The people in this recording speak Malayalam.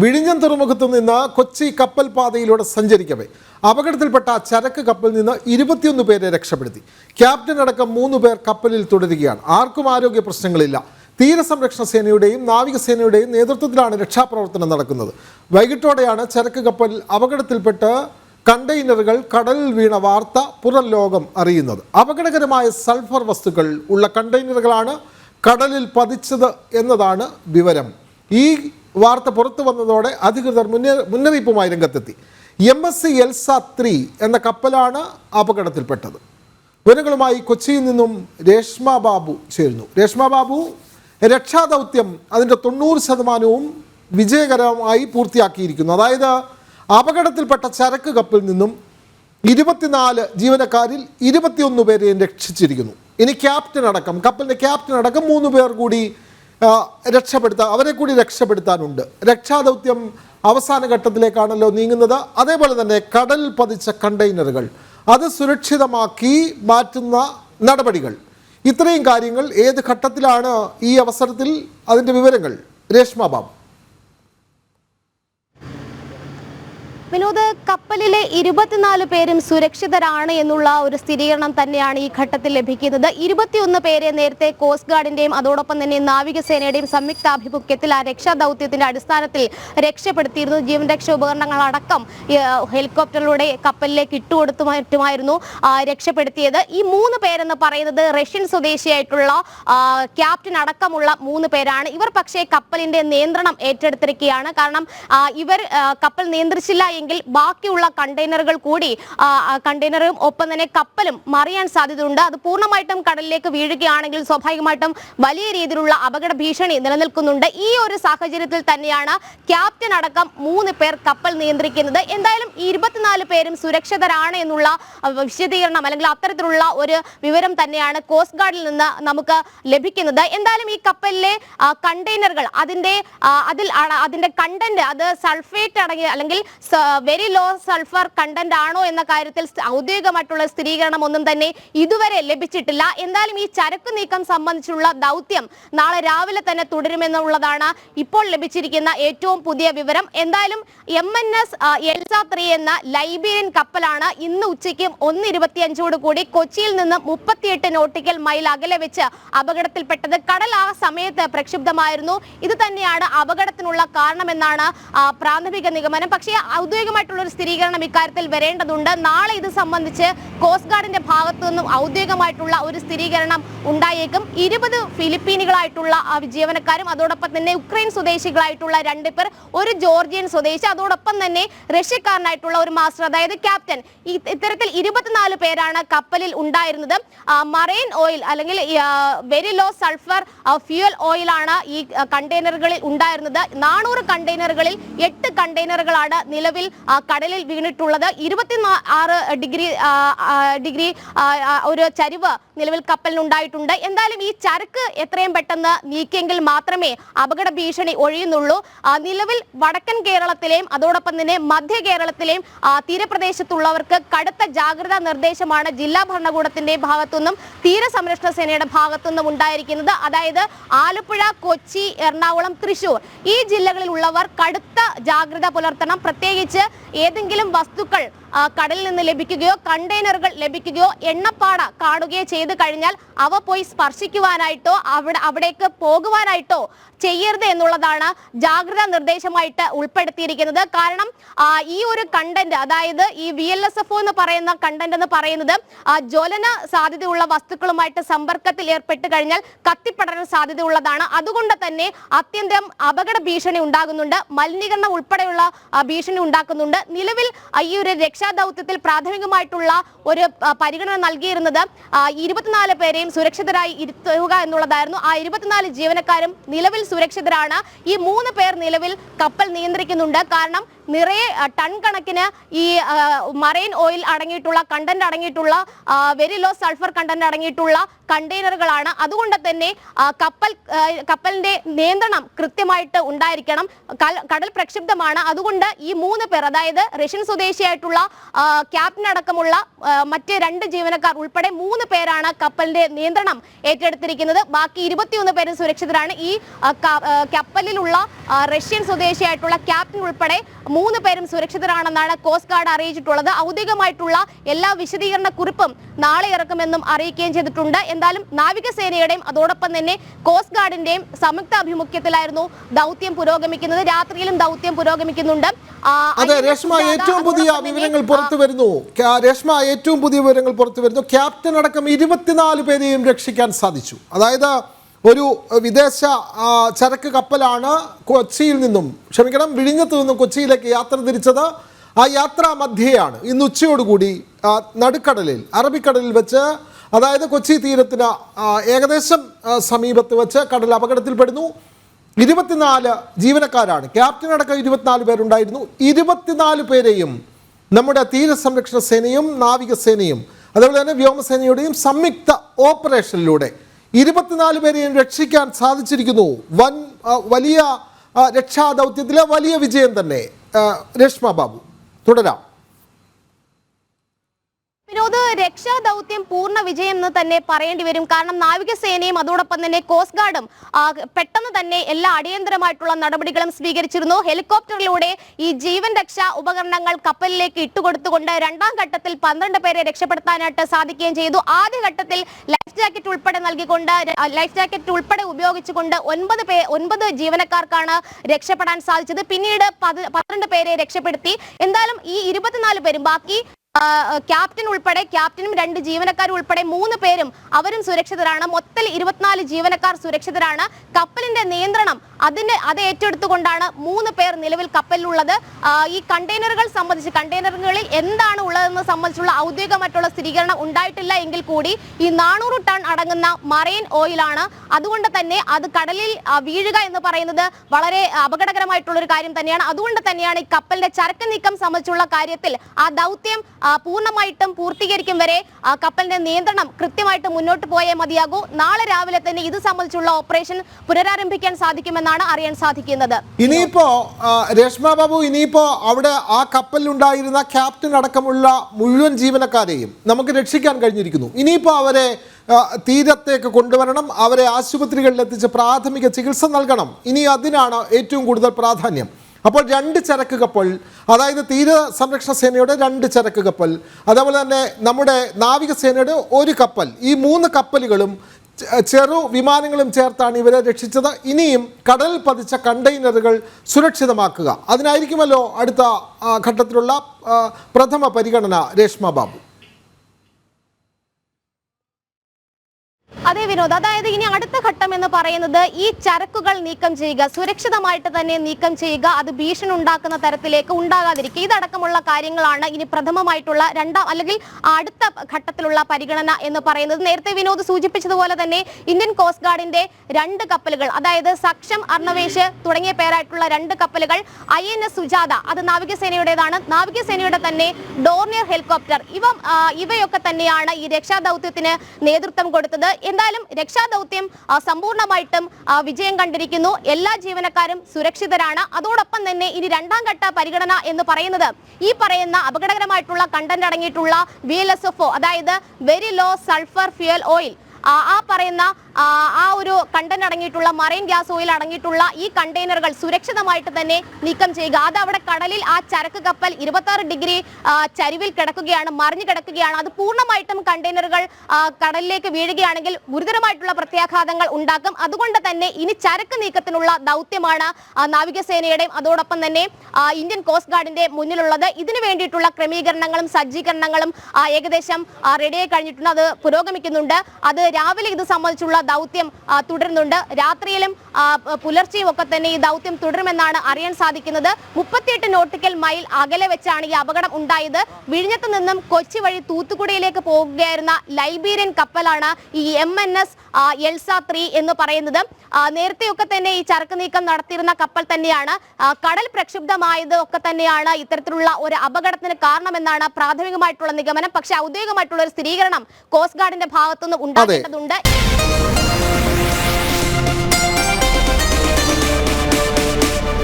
വിഴിഞ്ഞം തുറമുഖത്തു നിന്ന് കൊച്ചി കപ്പൽ പാതയിലൂടെ സഞ്ചരിക്കവേ. അപകടത്തിൽപ്പെട്ട ചരക്ക് കപ്പലിൽ നിന്ന് ഇരുപത്തിയൊന്ന് പേരെ രക്ഷപ്പെടുത്തി. ക്യാപ്റ്റൻ അടക്കം മൂന്ന് പേർ കപ്പലിൽ തുടരുകയാണ്. ആർക്കും ആരോഗ്യ പ്രശ്നങ്ങളില്ല. തീരസംരക്ഷണ സേനയുടെയും നാവികസേനയുടെയും നേതൃത്വത്തിലാണ് രക്ഷാപ്രവർത്തനം നടക്കുന്നത്. വൈകിട്ടോടെയാണ് ചരക്ക് കപ്പൽ അപകടത്തിൽപ്പെട്ട് കണ്ടെയ്നറുകൾ കടലിൽ വീണ വാർത്ത പുറം ലോകം അറിയുന്നത്. അപകടകരമായ സൾഫർ വസ്തുക്കൾ ഉള്ള കണ്ടെയ്നറുകളാണ് കടലിൽ പതിച്ചത് എന്നതാണ് വിവരം. ഈ വാർത്ത പുറത്തു വന്നതോടെ അധികൃതർ മുന്നേ മുന്നറിയിപ്പുമായി രംഗത്തെത്തി. M S C Elsa three എന്ന കപ്പലാണ് അപകടത്തിൽപ്പെട്ടത്. വിവരങ്ങളുമായി കൊച്ചിയിൽ നിന്നും രേഷ്മ ബാബു ചേരുന്നു. രേഷ്മ ബാബു രക്ഷാദൗത്യം അതിന്റെ തൊണ്ണൂറ് ശതമാനവും വിജയകരമായി പൂർത്തിയാക്കിയിരിക്കുന്നു. അതായത് അപകടത്തിൽപ്പെട്ട ചരക്ക് കപ്പിൽ നിന്നും ഇരുപത്തിനാല് ജീവനക്കാരിൽ ഇരുപത്തിയൊന്ന് പേരെയും രക്ഷിച്ചിരിക്കുന്നു. ഇനി ക്യാപ്റ്റൻ അടക്കം കപ്പലിന്റെ ക്യാപ്റ്റൻ അടക്കം മൂന്ന് പേർ കൂടി രക്ഷപ്പെടുത്താൻ അവരെ കൂടി രക്ഷപ്പെടുത്താനുണ്ട്. രക്ഷാദൗത്യം അവസാന ഘട്ടത്തിലേക്കാണല്ലോ നീങ്ങുന്നത്. അതേപോലെ തന്നെ കടൽ പതിച്ച കണ്ടെയ്നറുകൾ. അത് സുരക്ഷിതമാക്കി മാറ്റുന്ന നടപടികൾ. ഇത്രയും കാര്യങ്ങൾ ഏത് ഘട്ടത്തിലാണ് ഈ അവസരത്തിൽ? അതിന്റെ വിവരങ്ങൾ. രേഷ്മ ബാബു. വിനോദ് കപ്പലിലെ ഇരുപത്തിനാല് പേരും സുരക്ഷിതരാണ് എന്നുള്ള ഒരു സ്ഥിരീകരണം തന്നെയാണ് ഈ ഘട്ടത്തിൽ ലഭിക്കുന്നത്. ഇരുപത്തിയൊന്ന് പേരെ നേരത്തെ കോസ്റ്റ് ഗാർഡിന്റെയും അതോടൊപ്പം തന്നെ നാവികസേനയുടെയും സംയുക്താഭിമുഖ്യത്തിൽ ആ രക്ഷാദൗത്യത്തിന്റെ അടിസ്ഥാനത്തിൽ രക്ഷപ്പെടുത്തിയിരുന്നു. ജീവൻ രക്ഷാ ഉപകരണങ്ങളടക്കം ഹെലികോപ്റ്ററിലൂടെ കപ്പലിലേക്ക് ഇട്ടുകൊടുത്തു മറ്റുമായിരുന്നു രക്ഷപ്പെടുത്തിയത്. ഈ മൂന്ന് പേരെന്ന് പറയുന്നത് റഷ്യൻ സ്വദേശിയായിട്ടുള്ള ക്യാപ്റ്റൻ അടക്കമുള്ള മൂന്ന് പേരാണ്. ഇവർ പക്ഷേ കപ്പലിന്റെ നിയന്ത്രണം ഏറ്റെടുത്തിരിക്കുകയാണ്. കാരണം ഇവർ കപ്പൽ നിയന്ത്രിച്ചില്ല എങ്കിൽ ബാക്കിയുള്ള കണ്ടെയ്നറുകൾ കൂടി കണ്ടെയ്നറും ഒപ്പം തന്നെ കപ്പലും മറിയാൻ സാധ്യതയുണ്ട്. അത് പൂർണമായിട്ടും കടലിലേക്ക് വീഴുകയാണെങ്കിൽ സ്വാഭാവികമായിട്ടും വലിയ രീതിയിലുള്ള അപകട ഭീഷണി നിലനിൽക്കുന്നുണ്ട്. ഈ ഒരു സാഹചര്യത്തിൽ തന്നെയാണ് ക്യാപ്റ്റൻ അടക്കം മൂന്ന് പേർ കപ്പൽ നിയന്ത്രിക്കുന്നത്. എന്തായാലും ഈ ഇരുപത്തിനാല് പേരും സുരക്ഷിതരാണ് എന്നുള്ള വിശദീകരണം അല്ലെങ്കിൽ അത്തരത്തിലുള്ള ഒരു വിവരം തന്നെയാണ് കോസ്റ്റ് ഗാർഡിൽ നിന്ന് നമുക്ക് ലഭിക്കുന്നത്. എന്തായാലും ഈ കപ്പലിലെ കണ്ടെയ്നറുകൾ അതിന്റെ അതിൽ അതിന്റെ കണ്ടന്റ് അത് സൾഫേറ്റ് അടങ്ങിയ അല്ലെങ്കിൽ വെരി ലോ സൾഫർ കണ്ടന്റ് ആണോ എന്ന കാര്യത്തിൽ ഔദ്യോഗികമായിട്ടുള്ള സ്ഥിരീകരണം ഒന്നും തന്നെ ഇതുവരെ ലഭിച്ചിട്ടില്ല. എന്തായാലും ഈ ചരക്ക് നീക്കം സംബന്ധിച്ചുള്ള ദൗത്യം നാളെ രാവിലെ തന്നെ തുടരുമെന്നുള്ളതാണ് ഇപ്പോൾ ലഭിച്ചിരിക്കുന്ന ഏറ്റവും പുതിയ വിവരം. എന്തായാലും M N S Elsa three എന്ന ലൈബീരിയൻ കപ്പലാണ് ഇന്ന് ഉച്ചയ്ക്ക് ഒന്ന് ഇരുപത്തിയഞ്ചോട് കൂടി കൊച്ചിയിൽ നിന്ന് മുപ്പത്തിയെട്ട് നോട്ടിക്കൽ മൈൽ അകലെ വെച്ച് അപകടത്തിൽപ്പെട്ടത്. കടൽ ആ സമയത്ത് പ്രക്ഷുബ്ധമായിരുന്നു. ഇത് തന്നെയാണ് അപകടത്തിനുള്ള കാരണമെന്നാണ് പ്രാഥമിക നിഗമനം. പക്ഷേ ഔദ്യോഗികമായിട്ടുള്ള ഒരു സ്ഥിരീകരണം ഇക്കാര്യത്തിൽ വരേണ്ടതുണ്ട്. നാളെ ഇത് സംബന്ധിച്ച് കോസ്റ്റ് ഗാർഡിന്റെ ഭാഗത്തു നിന്നും ഔദ്യോഗികമായിട്ടുള്ള ഒരു സ്ഥിരീകരണം ഉണ്ടായേക്കും. ഇരുപത് ഫിലിപ്പീനുകളായിട്ടുള്ള ജീവനക്കാരും അതോടൊപ്പം തന്നെ ഉക്രൈൻ സ്വദേശികളായിട്ടുള്ള രണ്ട് പേർ ഒരു ജോർജിയൻ സ്വദേശി അതോടൊപ്പം തന്നെ റഷ്യക്കാരനായിട്ടുള്ള ഒരു മാസ്റ്റർ അതായത് ക്യാപ്റ്റൻ. ഇത്തരത്തിൽ ഇരുപത്തിനാല് പേരാണ് കപ്പലിൽ ഉണ്ടായിരുന്നത്. മറൈൻ ഓയിൽ അല്ലെങ്കിൽ വെരി ലോ സൾഫർ ഫ്യൂൽ ഓയിലാണ് ഈ കണ്ടെയ്നറുകളിൽ ഉണ്ടായിരുന്നത്. നാനൂറ് കണ്ടെയ്നറുകളിൽ എട്ട് കണ്ടെയ്നറുകളാണ് നിലവിൽ കടലിൽ വീണിട്ടുള്ളത് ഇരുപത്തി ആറ് ഡിഗ്രി ഡിഗ്രി ഒരു ചരിവ് നിലവിൽ കപ്പലിനുണ്ടായിട്ടുണ്ട്. എന്തായാലും ഈ ചരക്ക് എത്രയും പെട്ടെന്ന് നീക്കിയെങ്കിൽ മാത്രമേ അപകട ഭീഷണി ഒഴിയുന്നുള്ളൂ. നിലവിൽ വടക്കൻ കേരളത്തിലെയും അതോടൊപ്പം തന്നെ മധ്യ കേരളത്തിലെയും തീരപ്രദേശത്തുള്ളവർക്ക് കടുത്ത ജാഗ്രതാ നിർദ്ദേശമാണ് ജില്ലാ ഭരണകൂടത്തിന്റെ ഭാഗത്തുനിന്നും തീരസംരക്ഷണ സേനയുടെ ഭാഗത്തുനിന്നും ഉണ്ടായിരിക്കുന്നത്. അതായത് ആലപ്പുഴ കൊച്ചി എറണാകുളം തൃശൂർ ഈ ജില്ലകളിലുള്ളവർ കടുത്ത ജാഗ്രത പുലർത്തണം. പ്രത്യേകിച്ച് ഏതെങ്കിലും വസ്തുക്കൾ കടലിൽ നിന്ന് ലഭിക്കുകയോ കണ്ടെയ്നറുകൾ ലഭിക്കുകയോ എണ്ണപ്പാട കാണുകയോ ചെയ്തു കഴിഞ്ഞാൽ അവ പോയി സ്പർശിക്കുവാനായിട്ടോ അവിടെ അവിടേക്ക് പോകുവാനായിട്ടോ ചെയ്യരുത് എന്നുള്ളതാണ് ജാഗ്രതാ നിർദ്ദേശമായിട്ട് ഉൾപ്പെടുത്തിയിരിക്കുന്നത്. കാരണം ഈ ഒരു കണ്ടന്റ് അതായത് ഈ വി എൽ എസ് എഫ് എന്ന് പറയുന്ന കണ്ടന്റ് എന്ന് പറയുന്നത് ജ്വലന സാധ്യതയുള്ള വസ്തുക്കളുമായിട്ട് സമ്പർക്കത്തിൽ ഏർപ്പെട്ട് കഴിഞ്ഞാൽ കത്തിപ്പടരാൻ സാധ്യതയുള്ളതാണ്. അതുകൊണ്ട് തന്നെ അത്യന്തം അപകട ഭീഷണി ഉണ്ടാകുന്നുണ്ട്. മലിനീകരണം ഉൾപ്പെടെയുള്ള ഭീഷണി ഭീഷണി ഉണ്ടാക്കുന്നുണ്ട് നിലവിൽ ഈ ഒരു രക്ഷാദൌത്യത്തിൽ പ്രാഥമികമായിട്ടുള്ള ഒരു പരിഗണന നൽകിയിരുന്നത് ഇരുപത്തിനാല് പേരെയും സുരക്ഷിതരായി ഇരുത്തുക എന്നുള്ളതായിരുന്നു. ആ ഇരുപത്തിനാല് ജീവനക്കാരും നിലവിൽ സുരക്ഷിതരാണ്. ഈ മൂന്ന് പേർ നിലവിൽ കപ്പൽ നിയന്ത്രിക്കുന്നുണ്ട്. കാരണം നിറയെ ടൺ കണക്കിന് ഈ മറൈൻ ഓയിൽ അടങ്ങിയിട്ടുള്ള കണ്ടന്റ് അടങ്ങിയിട്ടുള്ള വെരി ലോ സൾഫർ കണ്ടന്റ് അടങ്ങിയിട്ടുള്ള കണ്ടെയ്നറുകളാണ്. അതുകൊണ്ട് തന്നെ കപ്പൽ കപ്പലിന്റെ നിയന്ത്രണം കൃത്യമായിട്ട് ഉണ്ടായിരിക്കണം. കടൽ പ്രക്ഷുബ്ധമാണ്. അതുകൊണ്ട് ഈ മൂന്ന് പേർ അതായത് റഷ്യൻ സ്വദേശിയായിട്ടുള്ള ക്യാപ്റ്റൻ അടക്കമുള്ള മറ്റ് രണ്ട് ജീവനക്കാർ ഉൾപ്പെടെ മൂന്ന് പേരാണ് കപ്പലിന്റെ നിയന്ത്രണം ഏറ്റെടുത്തിരിക്കുന്നത്. ബാക്കി ഇരുപത്തിയൊന്ന് പേരും സുരക്ഷിതരാണ്. ഈ കപ്പലിലുള്ള റഷ്യൻ സ്വദേശിയായിട്ടുള്ള ക്യാപ്റ്റൻ ഉൾപ്പെടെ മൂന്ന് പേരും സുരക്ഷിതരാണെന്നാണ് കോസ്റ്റ് ഗാർഡ് അറിയിച്ചിട്ടുള്ളത്. ഔദ്യോഗികമായിട്ടുള്ള എല്ലാ വിശദീകരണ കുറിപ്പും നാളെ ഇറക്കുമെന്നും അറിയിക്കുകയും ചെയ്തിട്ടുണ്ട്. എന്തായാലും നാവികസേനയുടെയും അതോടൊപ്പം തന്നെ കോസ്റ്റ് ഗാർഡിന്റെയും സംയുക്ത ആഭിമുഖ്യത്തിലായിരുന്നു ദൗത്യം പുരോഗമിക്കുന്നത്. രാത്രിയിലും ദൗത്യം പുരോഗമിക്കുന്നുണ്ട്. അതെ രേഷ്മ ഏറ്റവും പുതിയ വിവരങ്ങൾ പുറത്തു വരുന്നു. രേഷ്മ ഏറ്റവും പുതിയ വിവരങ്ങൾ പുറത്തു വരുന്നു. ക്യാപ്റ്റൻ അടക്കം ഇരുപത്തിനാല് പേരെയും രക്ഷിക്കാൻ സാധിച്ചു. അതായത് ഒരു വിദേശ ചരക്ക് കപ്പലാണ് കൊച്ചിയിൽ നിന്നും ക്ഷമിക്കണം വിഴിഞ്ഞത്ത് നിന്നും കൊച്ചിയിലേക്ക് യാത്ര തിരിച്ചത് ആ യാത്രാ മധ്യയാണ്. ഇന്ന് ഉച്ചയോടുകൂടി നടുക്കടലിൽ അറബിക്കടലിൽ വെച്ച് അതായത് കൊച്ചി തീരത്തിന് ഏകദേശം സമീപത്ത് വെച്ച് കടൽ അപകടത്തിൽപ്പെടുന്നു. ഇരുപത്തിനാല് ജീവനക്കാരാണ്. ക്യാപ്റ്റൻ അടക്കം ഇരുപത്തിനാല് പേരുണ്ടായിരുന്നു. ഇരുപത്തിനാല് പേരെയും നമ്മുടെ തീരസംരക്ഷണ സേനയും നാവികസേനയും അതുപോലെ തന്നെ വ്യോമസേനയുടെയും സംയുക്ത ഓപ്പറേഷനിലൂടെ ഇരുപത്തിനാല് പേരെയും രക്ഷിക്കാൻ സാധിച്ചിരിക്കുന്നു. വൻ വലിയ രക്ഷാദൗത്യത്തിലെ വലിയ വിജയം തന്നെ. രേഷ്മ ബാബു തുടരാം. വിനോദ് രക്ഷാ ദൗത്യം പൂർണ വിജയം എന്ന് തന്നെ പറയേണ്ടി വരും. കാരണം നാവികസേനയും അതോടൊപ്പം തന്നെ കോസ്റ്റ് ഗാർഡും പെട്ടെന്ന് തന്നെ എല്ലാ അടിയന്തരമായിട്ടുള്ള നടപടികളും സ്വീകരിച്ചിരുന്നു. ഹെലികോപ്റ്ററിലൂടെ ഈ ജീവൻ രക്ഷാ ഉപകരണങ്ങൾ കപ്പലിലേക്ക് ഇട്ടുകൊടുത്തുകൊണ്ട് രണ്ടാം ഘട്ടത്തിൽ പന്ത്രണ്ട് പേരെ രക്ഷപ്പെടുത്താനായിട്ട് സാധിക്കുകയും ചെയ്തു. ആദ്യ ഘട്ടത്തിൽ ലൈഫ് ജാക്കറ്റ് ഉൾപ്പെടെ നൽകിക്കൊണ്ട് ലൈഫ് ജാക്കറ്റ് ഉൾപ്പെടെ ഉപയോഗിച്ചുകൊണ്ട് ഒൻപത് പേ ഒൻപത് ജീവനക്കാർക്കാണ് രക്ഷപ്പെടാൻ സാധിച്ചത്. പിന്നീട് പന്ത്രണ്ട് പേരെ രക്ഷപ്പെടുത്തി. എന്തായാലും ഈ ഇരുപത്തിനാല് പേരും ബാക്കി ക്യാപ്റ്റൻ ഉൾപ്പെടെ ക്യാപ്റ്റനും രണ്ട് ജീവനക്കാരും ഉൾപ്പെടെ മൂന്ന് പേരും അവരും സുരക്ഷിതരാണ്. മൊത്തത്തിൽ ഇരുപത്തിനാല് ജീവനക്കാർ സുരക്ഷിതരാണ്. കപ്പലിന്റെ നിയന്ത്രണം അതിന് അത് ഏറ്റെടുത്തുകൊണ്ടാണ് മൂന്ന് പേർ നിലവിൽ കപ്പലിലുള്ളത്. ഈ കണ്ടെയ്നറുകൾ സംബന്ധിച്ച് കണ്ടെയ്നറുകളിൽ എന്താണ് ഉള്ളതെന്ന് സംബന്ധിച്ചുള്ള ഔദ്യോഗികമായിട്ടുള്ള സ്ഥിരീകരണം ഉണ്ടായിട്ടില്ല എങ്കിൽ കൂടി ഈ നാനൂറ് ടൺ അടങ്ങുന്ന മറൈൻ ഓയിലാണ്. അതുകൊണ്ട് തന്നെ അത് കടലിൽ വീഴുക എന്ന് പറയുന്നത് വളരെ അപകടകരമായിട്ടുള്ള ഒരു കാര്യം തന്നെയാണ്. അതുകൊണ്ട് തന്നെയാണ് ഈ കപ്പലിന്റെ ചരക്ക് നീക്കം സംബന്ധിച്ചുള്ള കാര്യത്തിൽ ആ ദൗത്യം പൂർണമായിട്ടും പൂർത്തീകരിക്കും വരെ ആ, കപ്പലിന്റെ നിയന്ത്രണം കൃത്യമായിട്ട് മുന്നോട്ട് പോയേ മതിയാകൂ. നാളെ രാവിലെ തന്നെ ഇത് സംബന്ധിച്ചുള്ള ഓപ്പറേഷൻ പുനരാരംഭിക്കാൻ സാധിക്കുമെന്നാണ് അറിയാൻ സാധിക്കുന്നത്. ഇനിയിപ്പോ രേഷ്മ ബാബു ഇനിയിപ്പോ അവിടെ ആ കപ്പലിലുണ്ടായിരുന്ന ക്യാപ്റ്റൻ അടക്കമുള്ള മുഴുവൻ ജീവനക്കാരെയും നമുക്ക് രക്ഷിക്കാൻ കഴിഞ്ഞിരിക്കുന്നു. ഇനിയിപ്പോ അവരെ തീരത്തേക്ക് കൊണ്ടുവരണം അവരെ ആശുപത്രികളിൽ എത്തിച്ച് പ്രാഥമിക ചികിത്സ നൽകണം. ഇനി അതിനാണ് ഏറ്റവും കൂടുതൽ പ്രാധാന്യം. അപ്പോൾ രണ്ട് ചരക്ക് കപ്പൽ അതായത് തീര സംരക്ഷണ സേനയുടെ രണ്ട് ചരക്ക് കപ്പൽ അതേപോലെ തന്നെ നമ്മുടെ നാവികസേനയുടെ ഒരു കപ്പൽ. ഈ മൂന്ന് കപ്പലുകളും ചെറു വിമാനങ്ങളും ചേർത്താണ് ഇവരെ രക്ഷിച്ചത്. ഇനിയും കടൽ പതിച്ച കണ്ടെയ്നറുകൾ സുരക്ഷിതമാക്കുക. അതിനായിരിക്കുമല്ലോ അടുത്ത ഘട്ടത്തിലുള്ള പ്രഥമ പരിഗണന രേഷ്മ ബാബു. അതെ വിനോദ് അതായത് ഇനി അടുത്ത ഘട്ടം എന്ന് പറയുന്നത് ഈ ചരക്കുകൾ നീക്കം ചെയ്യുക സുരക്ഷിതമായിട്ട് തന്നെ നീക്കം ചെയ്യുക അത് ഭീഷണി ഉണ്ടാക്കുന്ന തരത്തിലേക്ക് ഉണ്ടാകാതിരിക്കുക. ഇതടക്കമുള്ള കാര്യങ്ങളാണ് ഇനി പ്രഥമമായിട്ടുള്ള രണ്ടാം അല്ലെങ്കിൽ അടുത്ത ഘട്ടത്തിലുള്ള പരിഗണന എന്ന് പറയുന്നത്. നേരത്തെ വിനോദ് സൂചിപ്പിച്ചതുപോലെ തന്നെ ഇന്ത്യൻ കോസ്റ്റ് ഗാർഡിന്റെ രണ്ട് കപ്പലുകൾ അതായത് സക്ഷം അർണവേഷ് തുടങ്ങിയ പേരായിട്ടുള്ള രണ്ട് കപ്പലുകൾ ഐ എൻ എസ് സുജാത അത് നാവികസേനയുടേതാണ്. നാവികസേനയുടെ തന്നെ ഡോർണിയർ ഹെലികോപ്റ്റർ ഇവ ഇവയൊക്കെ തന്നെയാണ് ഈ രക്ഷാദൗത്യത്തിന് നേതൃത്വം കൊടുത്തത്. എന്തായാലും രക്ഷാദൗത്യം സമ്പൂർണമായിട്ടും വിജയം കണ്ടിരിക്കുന്നു. എല്ലാ ജീവനക്കാരും സുരക്ഷിതരാണ്. അതോടൊപ്പം തന്നെ ഇനി രണ്ടാം ഘട്ട പരിഗണന എന്ന് പറയുന്നത് ഈ പറയുന്ന അപകടകരമായിട്ടുള്ള കണ്ടന്റ് അടങ്ങിയിട്ടുള്ള വി അതായത് very low sulphur fuel oil ആ പറയുന്ന ആ, ഒരു കണ്ടന്റ് അടങ്ങിയിട്ടുള്ള മറൈൻ ഗ്യാസ് ഓയിൽ അടങ്ങിയിട്ടുള്ള ഈ കണ്ടെയ്നറുകൾ സുരക്ഷിതമായിട്ട് തന്നെ നീക്കം ചെയ്യുക. അത് അവിടെ കടലിൽ ആ ചരക്ക് കപ്പൽ ഇരുപത്തി ഡിഗ്രി ചരിവിൽ കിടക്കുകയാണ് മറിഞ്ഞു കിടക്കുകയാണ്. അത് പൂർണമായിട്ടും കണ്ടെയ്നറുകൾ കടലിലേക്ക് വീഴുകയാണെങ്കിൽ ഗുരുതരമായിട്ടുള്ള പ്രത്യാഘാതങ്ങൾ ഉണ്ടാക്കും. അതുകൊണ്ട് തന്നെ ഇനി ചരക്ക് നീക്കത്തിനുള്ള ദൗത്യമാണ് നാവികസേനയുടെയും അതോടൊപ്പം തന്നെ ഇന്ത്യൻ കോസ്റ്റ് ഗാർഡിന്റെ മുന്നിലുള്ളത്. ഇതിനു വേണ്ടിയിട്ടുള്ള ക്രമീകരണങ്ങളും സജ്ജീകരണങ്ങളും ഏകദേശം റെഡിയായി കഴിഞ്ഞിട്ടുണ്ട്. അത് പുരോഗമിക്കുന്നുണ്ട്. അത് രാവിലെ ഇത് സംബന്ധിച്ചുള്ള ദൗത്യം തുടരുന്നുണ്ട്. രാത്രിയിലും പുലർച്ചെയും ഒക്കെ തന്നെ ഈ ദൗത്യം തുടരുമെന്നാണ് അറിയാൻ സാധിക്കുന്നത്. മുപ്പത്തിയെട്ട് നോട്ടിക്കൽ മൈൽ അകലെ വെച്ചാണ് ഈ അപകടം ഉണ്ടായത്. വിഴിഞ്ഞത്ത് നിന്നും കൊച്ചി വഴി തൂത്തുക്കുടിയിലേക്ക് പോകുകയായിരുന്ന ലൈബീരിയൻ കപ്പലാണ് ഈ M N S Elsa three എന്ന് പറയുന്നത്. നേരത്തെയൊക്കെ തന്നെ ഈ ചരക്ക് നീക്കം നടത്തിയിരുന്ന കപ്പൽ തന്നെയാണ്. കടൽ പ്രക്ഷുബ്ധമായത് ഒക്കെ തന്നെയാണ് ഇത്തരത്തിലുള്ള ഒരു അപകടത്തിന് കാരണമെന്നാണ് പ്രാഥമികമായിട്ടുള്ള നിഗമനം. പക്ഷേ ഔദ്യോഗികമായിട്ടുള്ള ഒരു സ്ഥിരീകരണം കോസ്റ്റ് ഗാർഡിന്റെ ഭാഗത്തുനിന്ന് ഉണ്ടാകേണ്ടതുണ്ട്.